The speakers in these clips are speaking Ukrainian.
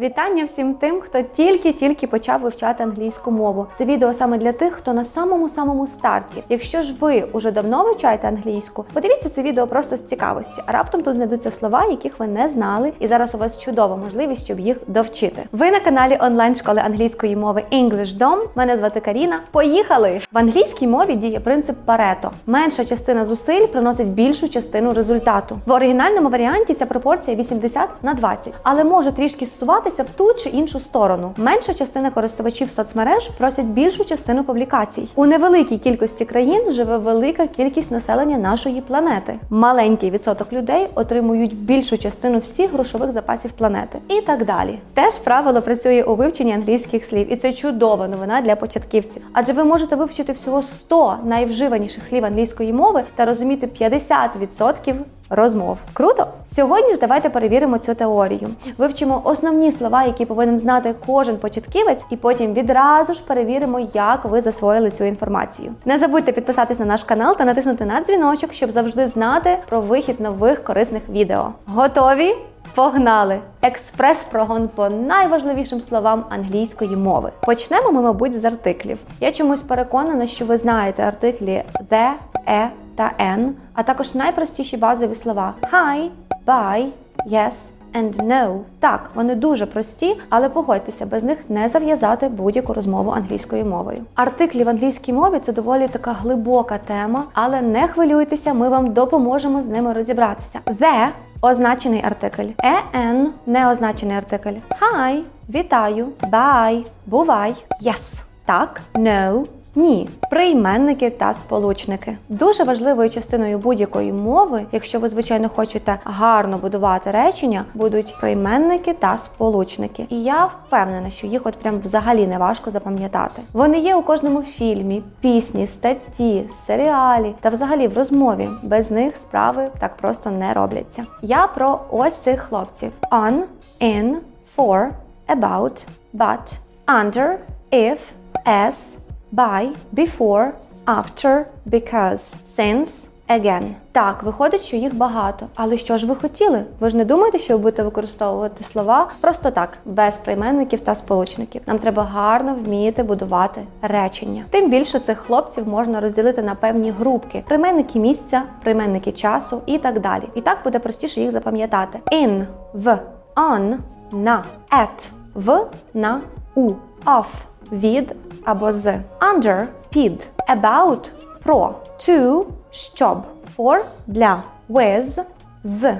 Вітання всім тим, хто тільки-тільки почав вивчати англійську мову. Це відео саме для тих, хто на самому самому старті. Якщо ж ви уже давно вивчаєте англійську, подивіться це відео просто з цікавості. А раптом тут знайдуться слова, яких ви не знали, і зараз у вас чудова можливість, щоб їх довчити. Ви на каналі онлайн школи англійської мови English Dom. Мене звати Каріна. Поїхали! В англійській мові діє принцип Парето. Менша частина зусиль приносить більшу частину результату. В оригінальному варіанті ця пропорція 80 на 20, але може трішки зсуватися в ту чи іншу сторону. Менша частина користувачів соцмереж просять більшу частину публікацій. У невеликій кількості країн живе велика кількість населення нашої планети. Маленький відсоток людей отримують більшу частину всіх грошових запасів планети. І так далі. Теж правило працює у вивченні англійських слів, і це чудова новина для початківців. Адже ви можете вивчити всього 100 найвживаніших слів англійської мови та розуміти 50% розмов. Круто! Сьогодні ж давайте перевіримо цю теорію. Вивчимо основні слова, які повинен знати кожен початківець, і потім відразу ж перевіримо, як ви засвоїли цю інформацію. Не забудьте підписатись на наш канал та натиснути на дзвіночок, щоб завжди знати про вихід нових корисних відео. Готові? Погнали! Експрес-прогон по найважливішим словам англійської мови. Почнемо ми, мабуть, з артиклів. Я чомусь переконана, що ви знаєте артиклі the, e та n, а також найпростіші базові слова hi, bye, yes and no. Так, вони дуже прості, але погодьтеся, без них не зав'язати будь-яку розмову англійською мовою. Артиклі в англійській мові це доволі така глибока тема, але не хвилюйтеся, ми вам допоможемо з ними розібратися. The означений артикль, en неозначений артикль. Hi – вітаю, bye – бувай, yes – так, no – ні, прийменники та сполучники. Дуже важливою частиною будь-якої мови, якщо ви, звичайно, хочете гарно будувати речення, будуть прийменники та сполучники. І я впевнена, що їх от прям взагалі не важко запам'ятати. Вони є у кожному фільмі, пісні, статті, серіалі та взагалі в розмові. Без них справи так просто не робляться. Я про ось цих хлопців: on, in, for, about, but, under, if, as by, before, after, because, since, again. Так, виходить, що їх багато. Але що ж ви хотіли? Ви ж не думаєте, що ви будете використовувати слова просто так, без прийменників та сполучників. Нам треба гарно вміти будувати речення. Тим більше цих хлопців можна розділити на певні групки: прийменники місця, прийменники часу і так далі. І так буде простіше їх запам'ятати. In, в, on, на, at, в, на, у, off, від або з. Under – під. About – про. To – щоб. For – для. With – з.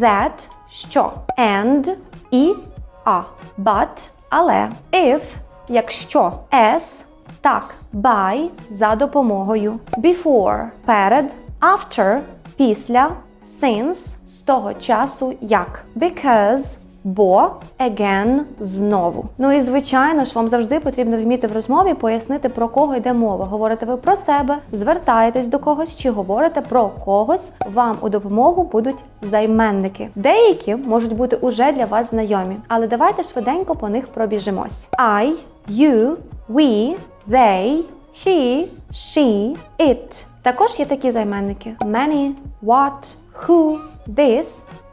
That – що. And – і, а. But – але. If – якщо. As – так. By – за допомогою. Before – перед. After – після. Since – з того часу як. Because – Бо again знову. Ну і звичайно ж, вам завжди потрібно вміти в розмові пояснити про кого йде мова. Говорите ви про себе, звертаєтесь до когось чи говорите про когось. Вам у допомогу будуть займенники. Деякі можуть бути уже для вас знайомі, але давайте швиденько по них пробіжимось. I, you, we, they, he, she, it. Також є такі займенники: many, what, who, this,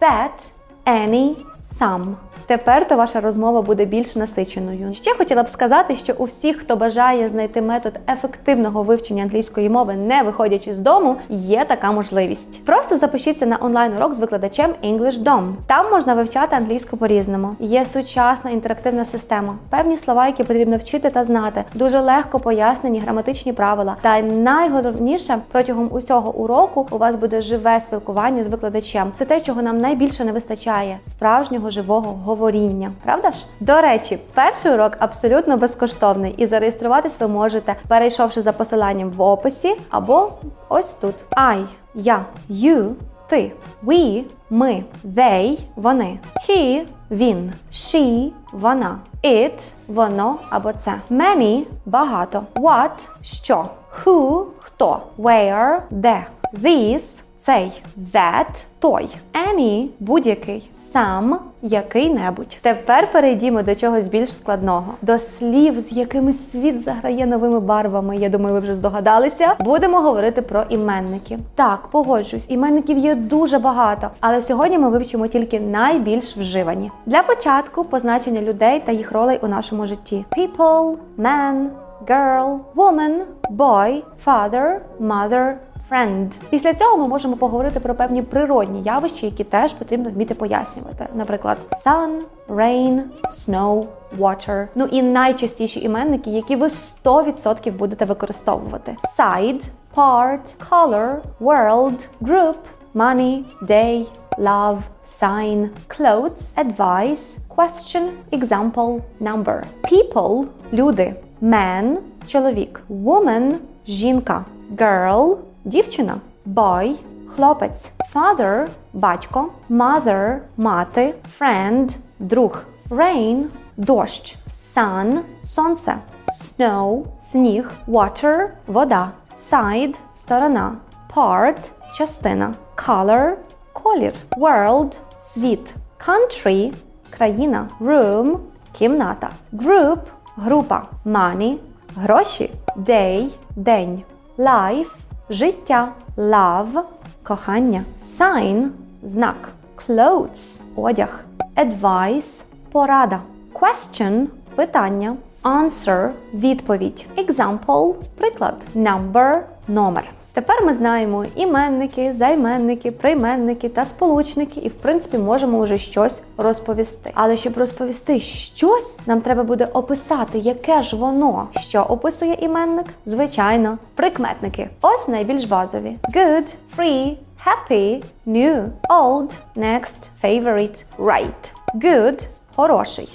that, any, some. Тепер то ваша розмова буде більш насиченою. Ще хотіла б сказати, що у всіх, хто бажає знайти метод ефективного вивчення англійської мови, не виходячи з дому, є така можливість. Просто запишіться на онлайн-урок з викладачем English Dom. Там можна вивчати англійську по-різному. Є сучасна інтерактивна система, певні слова, які потрібно вчити та знати, дуже легко пояснені граматичні правила. Та найголовніше протягом усього уроку у вас буде живе спілкування з викладачем. Це те, чого нам найбільше не вистачає справжнього живого говоріння. Правда ж? До речі, перший урок абсолютно безкоштовний, і зареєструватись ви можете, перейшовши за посиланням в описі або ось тут. I, я, you, ти, we, ми, they, вони, he, він, she, вона, it, воно або це, many, багато, what, що, who, хто, where, де, this, цей, that той, any будь-який, some який-небудь. Тепер перейдімо до чогось більш складного, до слів, з якими світ заграє новими барвами. Я думаю, ви вже здогадалися. Будемо говорити про іменники. Так, погоджуюсь, іменників є дуже багато, але сьогодні ми вивчимо тільки найбільш вживані. Для початку позначення людей та їх ролей у нашому житті: people, man, girl, woman, boy, father, mother, friend. Після цього ми можемо поговорити про певні природні явища, які теж потрібно вміти пояснювати. Наприклад, sun, rain, snow, water. Ну і найчастіші іменники, які ви 100% будете використовувати: side, part, color, world, group, money, day, love, sign, clothes, advice, question, example, number. People – люди, man – чоловік, woman – жінка, girl – дівчина, boy – хлопець, father – батько, mother – мати, friend – друг, rain – дощ, sun – сонце, snow – сніг, water – вода, side – сторона, part – частина, color – колір, world – світ, country – країна, room – кімната, group – група, money – гроші, day – день, life – життя, love – кохання, sign – знак, clothes – одяг, advice – порада, question – питання, answer – відповідь, example – приклад, number – номер. Тепер ми знаємо іменники, займенники, прийменники та сполучники, і в принципі можемо вже щось розповісти. Але щоб розповісти щось, нам треба буде описати, яке ж воно, що описує іменник. Звичайно, прикметники. Ось найбільш базові: good, free, happy, new, old, next, favorite, right. Good хороший.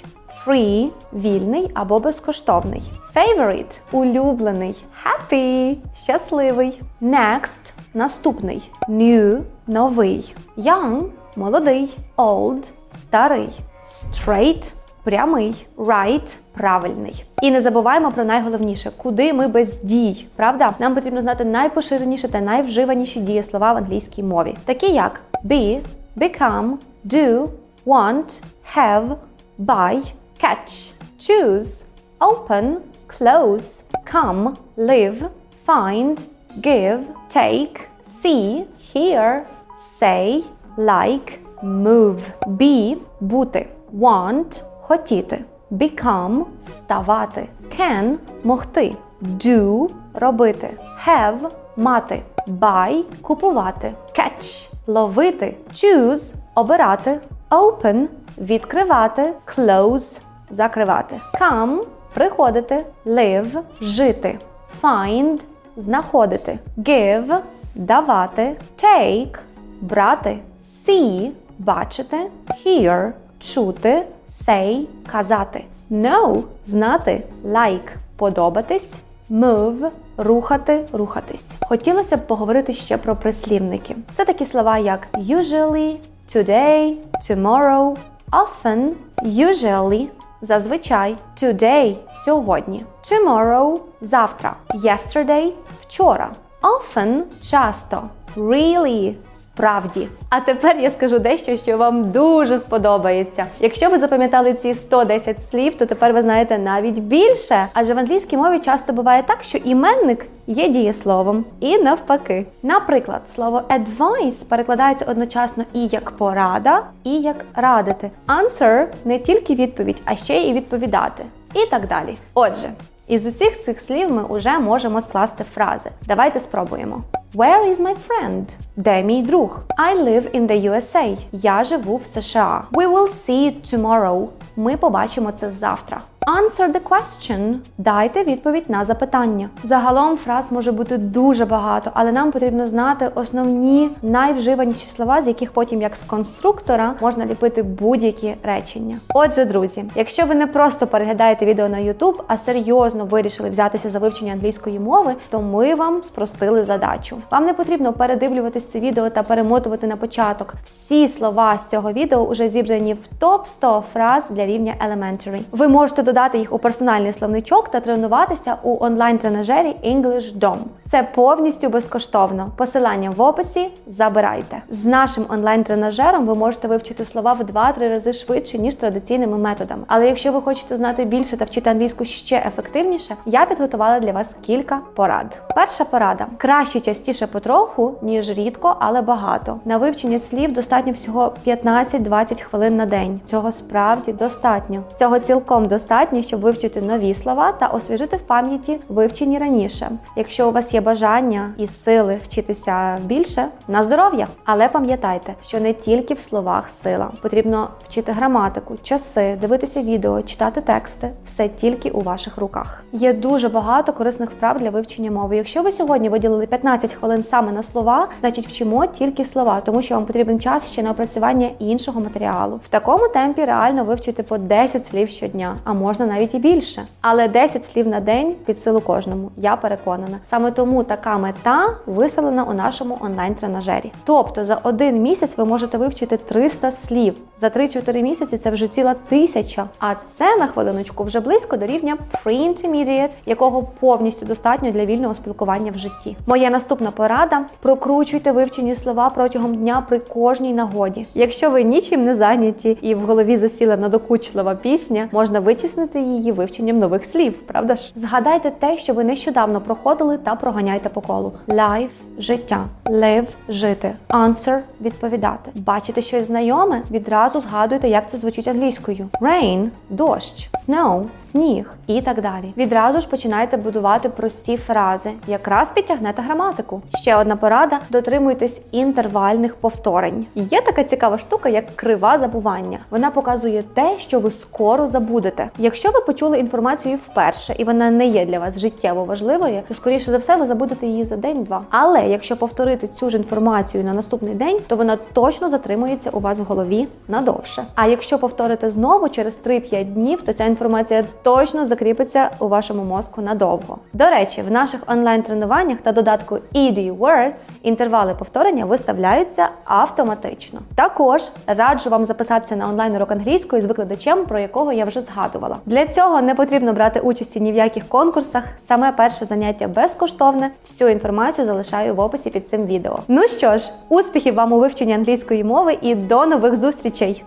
Free – вільний або безкоштовний. Favorite – улюблений. Happy – щасливий. Next – наступний. New – новий. Young – молодий. Old – старий. Straight – прямий. Right – правильний. І не забуваємо про найголовніше, куди ми без дій. Правда? Нам потрібно знати найпоширеніші та найвживаніші дієслова в англійській мові, такі як be, become, do, want, have, buy, catch, choose, open, close, come, live, find, give, take, see, hear, say, like, move. Be – бути. Want – хотіти. Become – ставати. Can – могти. Do – робити. Have – мати. Buy – купувати. Catch – ловити. Choose – обирати. Open – відкривати. Close – закривати. Come – приходити. Live – жити. Find – знаходити. Give – давати. Take – брати. See – бачити. Hear – чути. Say – казати. Know – знати. Like – подобатись. Move – рухати, рухатись. Хотілося б поговорити ще про прислівники. Це такі слова, як usually, today, tomorrow, often, usually, зазвичай, today – сьогодні, tomorrow – завтра, yesterday – вчора, often – часто, really – справді. А тепер я скажу дещо, що вам дуже сподобається. Якщо ви запам'ятали ці 110 слів, то тепер ви знаєте навіть більше. Адже в англійській мові часто буває так, що іменник є дієсловом, і навпаки. Наприклад, слово advice перекладається одночасно і як порада, і як радити. Answer – не тільки відповідь, а ще й відповідати. І так далі. Отже, із усіх цих слів ми вже можемо скласти фрази. Давайте спробуємо. Where is my friend? Де мій друг? I live in the USA. Я живу в США. We will see it tomorrow. Ми побачимо це завтра. Answer the question. Дайте відповідь на запитання. Загалом фраз може бути дуже багато, але нам потрібно знати основні найвживаніші слова, з яких потім, як з конструктора, можна ліпити будь-які речення. Отже, друзі, якщо ви не просто переглядаєте відео на YouTube, а серйозно вирішили взятися за вивчення англійської мови, то ми вам спростили задачу. Вам не потрібно передивлюватись це відео та перемотувати на початок. Всі слова з цього відео вже зібрані в топ 100 фраз для рівня Elementary. Ви можете додати їх у персональний словничок та тренуватися у онлайн-тренажері English Dom. Це повністю безкоштовно. Посилання в описі забирайте. З нашим онлайн-тренажером ви можете вивчити слова в 2-3 рази швидше, ніж традиційними методами. Але якщо ви хочете знати більше та вчити англійську ще ефективніше, я підготувала для вас кілька порад. Перша порада: краще частіше потроху, ніж рідко, але багато. На вивчення слів достатньо всього 15-20 хвилин на день. Цього справді достатньо. Цього цілком достатньо, щоб вивчити нові слова та освіжити в пам'яті вивчені раніше. Якщо у вас є бажання і сили вчитися більше, на здоров'я. Але пам'ятайте, що не тільки в словах сила. Потрібно вчити граматику, часи, дивитися відео, читати тексти. Все тільки у ваших руках. Є дуже багато корисних вправ для вивчення мови. Якщо ви сьогодні виділили 15 хвилин саме на слова, значить вчимо тільки слова, тому що вам потрібен час ще на опрацювання іншого матеріалу. В такому темпі реально вивчити по 10 слів щодня, а можна навіть і більше. Але 10 слів на день під силу кожному. Я переконана. Саме тому така мета виставлена у нашому онлайн-тренажері. Тобто за один місяць ви можете вивчити 300 слів. За 3-4 місяці це вже ціла тисяча. А це на хвилиночку вже близько до рівня pre-intermediate, якого повністю достатньо для вільного спілкування в житті. Моя наступна порада: прокручуйте вивчені слова протягом дня при кожній нагоді. Якщо ви нічим не зайняті і в голові засіла надокучлива пісня, можна витіснити її вивченням нових слів, правда ж? Згадайте те, що ви нещодавно проходили, та проганяйте по колу. Life – життя, live – жити, answer – відповідати. Бачите щось знайоме? Відразу згадуйте, як це звучить англійською: rain – дощ, snow – сніг і так далі. Відразу ж починайте будувати прості фрази, якраз підтягнете граматику. Ще одна порада: дотримуйтесь інтервальних повторень. Є така цікава штука, як крива забування. Вона показує те, що ви скоро забудете. Якщо ви почули інформацію вперше і вона не є для вас життєво важливою, то скоріше за все ви забудете її за день-два. Але якщо повторити цю ж інформацію на наступний день, то вона точно затримується у вас в голові надовше. А якщо повторите знову через 3-5 днів, то ця інформація точно закріпиться у вашому мозку надовго. До речі, в наших онлайн-тренуваннях та додатку ED Words інтервали повторення виставляються автоматично. Також раджу вам записатися на онлайн-урок англійської з викладачем, про якого я вже згадувала. Для цього не потрібно брати участі ні в яких конкурсах. Саме перше заняття безкоштовне. Всю інформацію залишаю в описі під цим відео. Ну що ж, успіхів вам у вивченні англійської мови і до нових зустрічей!